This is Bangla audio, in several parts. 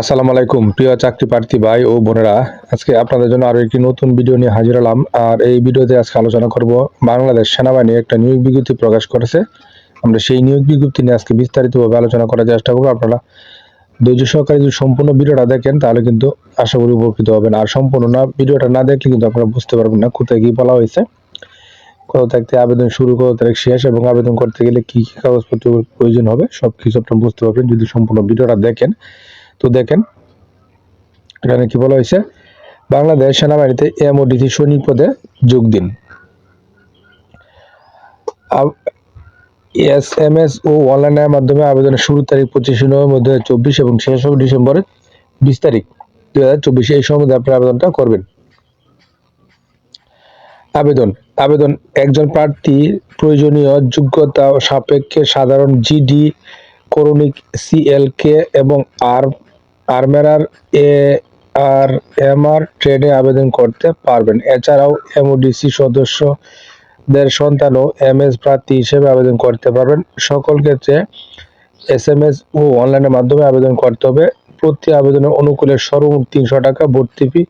আসসালামু আলাইকুম, প্রিয় চাকরি প্রার্থী ভাই ও বোনেরা। আজকে আপনাদের জন্য আরও একটি নতুন ভিডিও নিয়ে হাজির হলাম। আর এই ভিডিওতে আজকে আলোচনা করব বাংলাদেশ সেনাবাহিনী একটা নিয়োগ বিজ্ঞপ্তি প্রকাশ করেছে। আমরা সেই নিয়োগ বিজ্ঞপ্তি নিয়ে আজকে বিস্তারিতভাবে আলোচনা করার চেষ্টা করব। আপনারা ধৈর্য সহকারে যদি সম্পূর্ণ ভিডিওটা দেখেন, তাহলে কিন্তু আশা করি উপকৃত হবেন। আর সম্পূর্ণ না, ভিডিওটা না দেখলে কিন্তু আপনারা বুঝতে পারবেন না কোথায় কি বলা হয়েছে। কত থাকতে আবেদন শুরু কত তারিখ শেষ এবং আবেদন করতে গেলে কি কি কাগজপত্র প্রয়োজন হবে সব কিছু আপনারা বুঝতে পারবেন। যদি সম্পূর্ণ ভিডিওটা দেখেন তো দেখেন, এখানে কি বলা হয়েছে? বাংলাদেশ সেনাবাহিনীতে এমওডিসি সৈনিক পদে যোগ দিন। এস এম এস ও অনলাইনের মাধ্যমে আবেদনের শুরু তারিখ পঁচিশে নভেম্বর হাজার চব্বিশ এবং শেষ হবে ডিসেম্বরের বিশ তারিখ দু হাজার চব্বিশে। এই সময় আপনি আবেদনটা করবেন। আবেদন। আবেদন, একজন প্রার্থী প্রয়োজনীয় যোগ্যতা সাপেক্ষে সাধারণ জিডি, করণিক, সিএলকে এবং আর আর্মেরার এ আর এমআর ট্রেডে আবেদন করতে পারবেন। এছাড়াও এমওডিসি সদস্যদের সন্তানও এমএস প্রার্থী হিসেবে আবেদন করতে পারবেন। সকল ক্ষেত্রে এস এম এস ও অনলাইনের মাধ্যমে আবেদন করতে হবে। প্রতি আবেদনের অনুকূলে সর্বমোট তিনশো টাকা ভর্তি ফি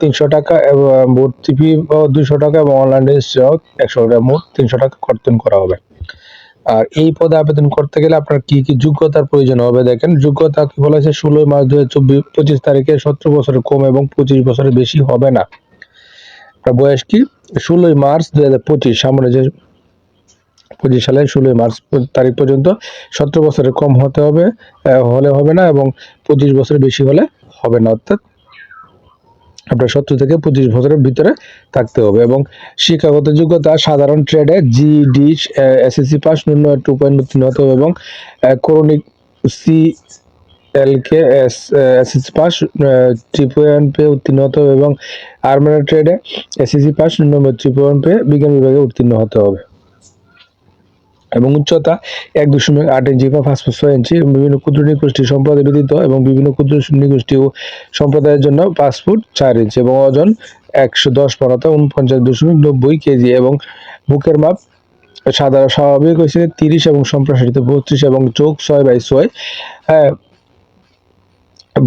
তিনশো টাকা এবং ভর্তি ফি দুশো টাকা এবং অনলাইন রেজিস্ট্রি একশো টাকা মোট তিনশো টাকা কর্তন করা হবে। আর এই পদে আবেদন করতে গেলে আপনার কি কি যোগ্যতার প্রয়োজন হবে দেখেন? যোগ্যতা কি বলা হয়েছে? ষোলোই মার্চ দু হাজার পঁচিশ তারিখে সতেরো বছরের কম এবং পঁচিশ বছরের বেশি হবে না। আপনার বয়স কি? ষোলোই মার্চ দু হাজার পঁচিশ, সামনে যে পঁচিশ সালের ষোলোই মার্চ তারিখ পর্যন্ত সতেরো বছরের কম হতে হবে হলে হবে না এবং পঁচিশ বছরের বেশি হলে হবে না। অর্থাৎ আপনার সত্তর থেকে পঁচিশ বছরের ভিতরে থাকতে হবে এবং শিক্ষাগত যোগ্যতা সাধারণ ট্রেডে জিডি এসএসসি পাস, ন্যূনতম টু পয়েন্ট উত্তীর্ণ হতে হবে এবং করণিক C L K S SSC pass three point pay উত্তীর্ণ হতে হবে এবং আর্মেরা ট্রেডে এসএসসি পাস থ্রি পয়েন্ট পে বিজ্ঞান বিভাগে উত্তীর্ণ হতে হবে। এবং উচ্চতা এক দশমিক আট ইঞ্চি বা পাঁচ ফুট ছয় ইঞ্চি। বিভিন্ন ক্ষুদ্র নিগোষ্ঠী সম্প্রদায় ব্যতীত এবং বিভিন্ন ক্ষুদ্র নিগোষ্ঠী ও সম্প্রদায়ের জন্য পাঁচ ফুট চার ইঞ্চি এবং ওজন একশো দশ পনেরো উনপঞ্চাশ দশমিক নব্বই কেজি এবং বুকের মাপ সাধারণ স্বাভাবিক হয়েছে তিরিশ এবং সম্প্রসারিত বত্রিশ এবং চোখ ছয় বাই ছয়। হ্যাঁ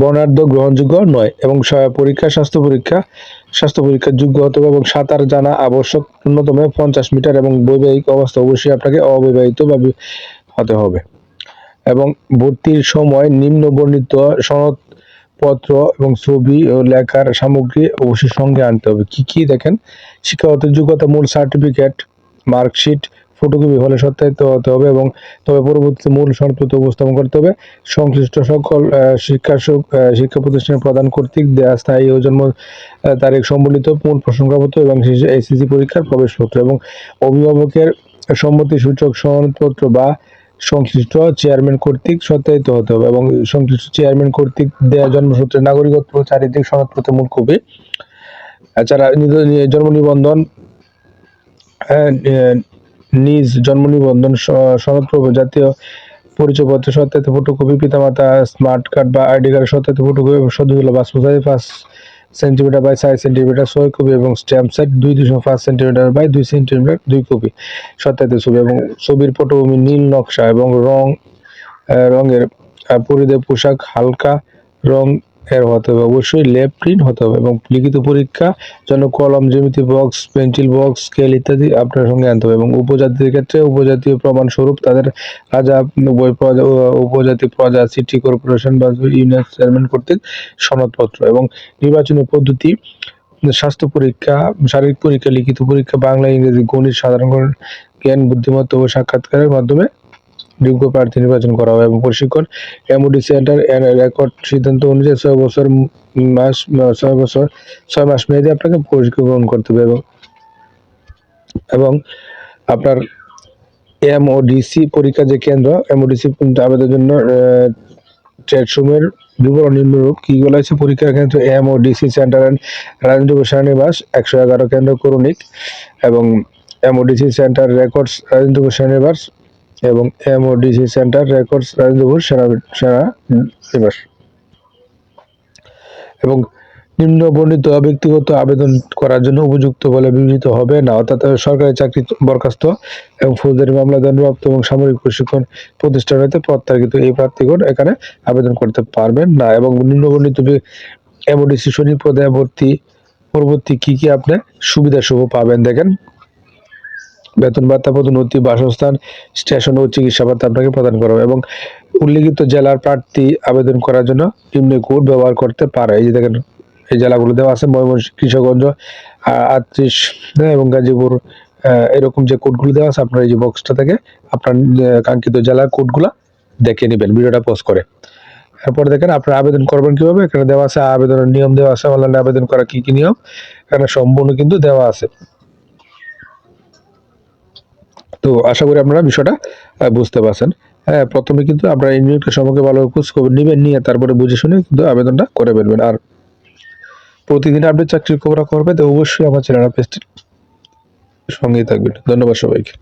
বর্ণাঢ্য গ্রহণযোগ্য নয় এবং পরীক্ষা, স্বাস্থ্য পরীক্ষা স্বাস্থ্য পরীক্ষার যোগ্য হতে এবং সাঁতার জানা আবশ্যক ন্যূনতম পঞ্চাশ মিটার এবং বৈবাহিক অবস্থা অবশ্যই আপনাকে অবিবাহিত বা হতে হবে। এবং ভর্তির সময় নিম্ন বর্ণিত সনদপত্র এবং ছবি ও লেখার সামগ্রী অবশ্যই সঙ্গে আনতে হবে। কি কি দেখেন? শিক্ষাগত যোগ্যতা, মূল সার্টিফিকেট, মার্কশিট ফটোকপি হলে সত্যায়িত হতে হবে এবং তবে পরবর্তীতে মূল সনদপত্র উপস্থাপন করতে হবে। সংশ্লিষ্ট সকল শিক্ষা শিক্ষা প্রতিষ্ঠানের প্রদান কর্তৃক দেয়া স্থায়ী ও জন্ম তারিখ সম্বলিত মূল প্রসঙ্গপত্র এবং এসএসসি পরীক্ষার প্রবেশপত্র এবং অভিভাবকের সম্মতি সূচক সনদপত্র বা সংশ্লিষ্ট চেয়ারম্যান কর্তৃক সত্যায়িত হতে হবে এবং সংশ্লিষ্ট চেয়ারম্যান কর্তৃক দেয়া জন্মসূত্রে নাগরিকত্ব চারিত্রিক সনদপত্র মূল কপি। এছাড়া জন্ম নিবন্ধন নিজ জন্ম নিবন্ধন স- সনদপ্রব জাতীয় পরিচয়পত্র, সত্যায়িত ফটোকপি, পিতামাতা স্মার্ট কার্ড বা আইডি কার্ড, সত্যায়িত ফটোকপি সদ্যগুলো পাসপোর্ট সাইজ পাঁচ সেন্টিমিটার বাই চার সেন্টিমিটার ছয় কপি এবং স্ট্যাম্প সেট দুই দুশো পাঁচ সেন্টিমিটার বাই দুই সেন্টিমিটার দুই কপি। সত্যায়িত ছবি এবং ছবির পটভূমি নীল নকশা এবং রং রঙের পরিধেয় পোশাক হালকা রং এর হতে হবে। অবশ্যই লেপ প্রিন্ট হতে হবে এবং লিখিত পরীক্ষা জন্য কলম, জ্যামিতি বক্স পেন্সিল বক্স স্কেল ইত্যাদি আপনার সঙ্গে আনতে হবে এবং উপজাতির ক্ষেত্রে উপজাতীয় প্রমাণস্বরূপ তাদের রাজা উপজাতি প্রজা সিটি কর্পোরেশন বা ইউনিয়ন চেয়ারম্যান কর্তৃক সনদপত্র এবং নির্বাচনী পদ্ধতি, স্বাস্থ্য পরীক্ষা, শারীরিক পরীক্ষা, লিখিত পরীক্ষা, বাংলা, ইংরেজি, গণিত, সাধারণ জ্ঞান, বুদ্ধিমত্তা ও সাক্ষাৎকারের মাধ্যমে যোগ্য প্রার্থী নির্বাচন করা হবে এবং প্রশিক্ষণ এমওডি সেন্টার রেকর্ড সিদ্ধান্ত অনুযায়ী ছয় বছর মাস ছয় বছর, ছয় মাস মেয়াদে আপনাকে প্রশিক্ষণ গ্রহণ করতে হবে এবং এবং আপনার এমওডিসি পরীক্ষা যে কেন্দ্র, এমওডিসি আবেদনের জন্য ট্রেড সমূহের বিবরণ নিম্নরূপ। কি বলা হয়েছে? পরীক্ষার কেন্দ্র এমওডিসি সেন্টার অ্যান্ড রাজেন্দ্র সেনানিবাস একশো এগারো কেন্দ্র করণিক এবং এমওডিসি সেন্টার রেকর্ডস রাজেন্দ্রপুর সেনানিবাস এবং এমওডিসি সেন্টার রেকর্ডস রাজেন্দ্রপুর সেনা সেনা নিবাস এবং নিম্ন বর্ণিত ব্যক্তিগত আবেদন করার জন্য উপযুক্ত বলে বিবেচিত হবে না অর্থাৎ সরকারি চাকরি বরখাস্ত এবং ফৌজদারি মামলা দণ্ডপ্রাপ্ত এবং সামরিক প্রশিক্ষণ প্রতিষ্ঠান হতে প্রত্যাগত এই প্রার্থীগণ এখানে আবেদন করতে পারবেন না। এবং নিম্ন বর্ণিত এমওডিসি সৈনিক পদে ভর্তি পরবর্তী কি কি আপনি সুবিধা সুখ পাবেন দেখেন। বেতন ভাতা পদোন্নতি, বাসস্থান, স্টেশন ও চিকিৎসা ভাতা আপনাকে প্রদান করা হবে এবং উল্লিখিত জেলার প্রার্থী আবেদন করার জন্য নিম্ন কোড ব্যবহার করতে পারে। এই যে দেখেন, এই জেলাগুলো দেওয়া আছে, ময়মনসিংহ কৃষকগঞ্জ আটত্রিশ এবং গাজীপুর এরকম যে কোডগুলো দেওয়া আছে, আপনার এই যে বক্সটা থেকে আপনার কাঙ্ক্ষিত জেলার কোডগুলো দেখে নেবেন, ভিডিওটা পোস্ট করে। এরপরে দেখেন, আপনারা আবেদন করবেন কীভাবে? এখানে দেওয়া আছে আবেদনের নিয়ম, দেওয়া আছে অনলাইনে আবেদন করা কি কি নিয়ম? এখানে সম্পূর্ণ কিন্তু দেওয়া আছে। তো আশা করি আপনারা বিষয়টা বুঝতে পারছেন। হ্যাঁ প্রথমে কিন্তু আপনারা নিয়োগটা সম্পর্কে ভালো খোঁজ খবর নেবেন, নিয়ে তারপরে বুঝে শুনে কিন্তু আবেদনটা করে ফেলবেন। আর প্রতিদিন আপনি চাকরির খবর করবে তো অবশ্যই আমার চ্যানেল পেজটি সঙ্গেই থাকবেন। ধন্যবাদ সবাইকে।